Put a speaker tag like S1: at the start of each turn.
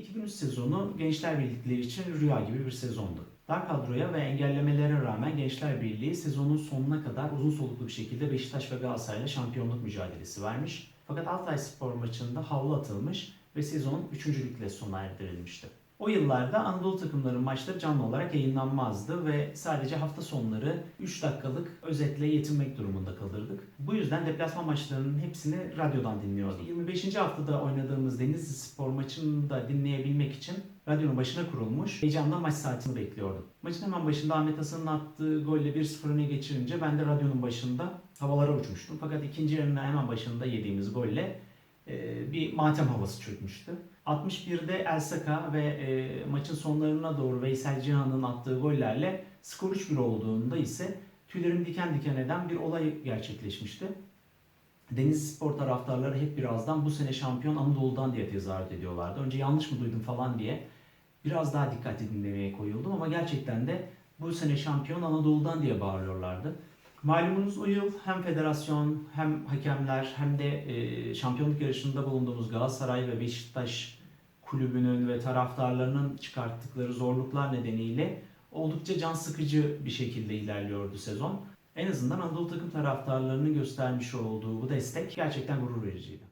S1: 2002-2003 sezonu Gençler Birlikleri için rüya gibi bir sezondu. Dar kadroya ve engellemelere rağmen Gençler Birliği sezonun sonuna kadar uzun soluklu bir şekilde Beşiktaş ve Galatasaray'la şampiyonluk mücadelesi vermiş. Fakat Altay Spor maçında havlu atılmış ve sezon üçüncülükle sona erdirilmişti. O yıllarda Anadolu takımların maçları canlı olarak yayınlanmazdı ve sadece hafta sonları 3 dakikalık özetle yetinmek durumunda kalırdık. Bu yüzden deplasman maçlarının hepsini radyodan dinliyorduk. 25. haftada oynadığımız Denizli Spor maçını da dinleyebilmek için radyonun başına kurulmuş heyecanla maç saatini bekliyordum. Maçın hemen başında Ahmet Hasan'ın attığı golle 1-0 öne geçirince ben de radyonun başında havalara uçmuştum. Fakat ikinci yarının hemen başında yediğimiz golle bir matem havası çökmüştü. 61'de El Saka ve e, maçın sonlarına doğru Veysel Cihan'ın attığı gollerle skor 3-1 olduğunda ise tüylerim diken diken eden bir olay gerçekleşmişti. Denizli Spor taraftarları hep birazdan bu sene şampiyon Anadolu'dan diye tezahürat ediyorlardı. Önce yanlış mı duydum falan diye biraz daha dikkatli dinlemeye koyuldum ama gerçekten de bu sene şampiyon Anadolu'dan diye bağırıyorlardı. Malumunuz o yıl hem federasyon hem hakemler hem de e, şampiyonluk yarışında bulunduğumuz Galatasaray ve Beşiktaş kulübünün ve taraftarlarının çıkarttıkları zorluklar nedeniyle oldukça can sıkıcı bir şekilde ilerliyordu sezon. En azından Anadolu takım taraftarlarının göstermiş olduğu bu destek gerçekten gurur vericiydi.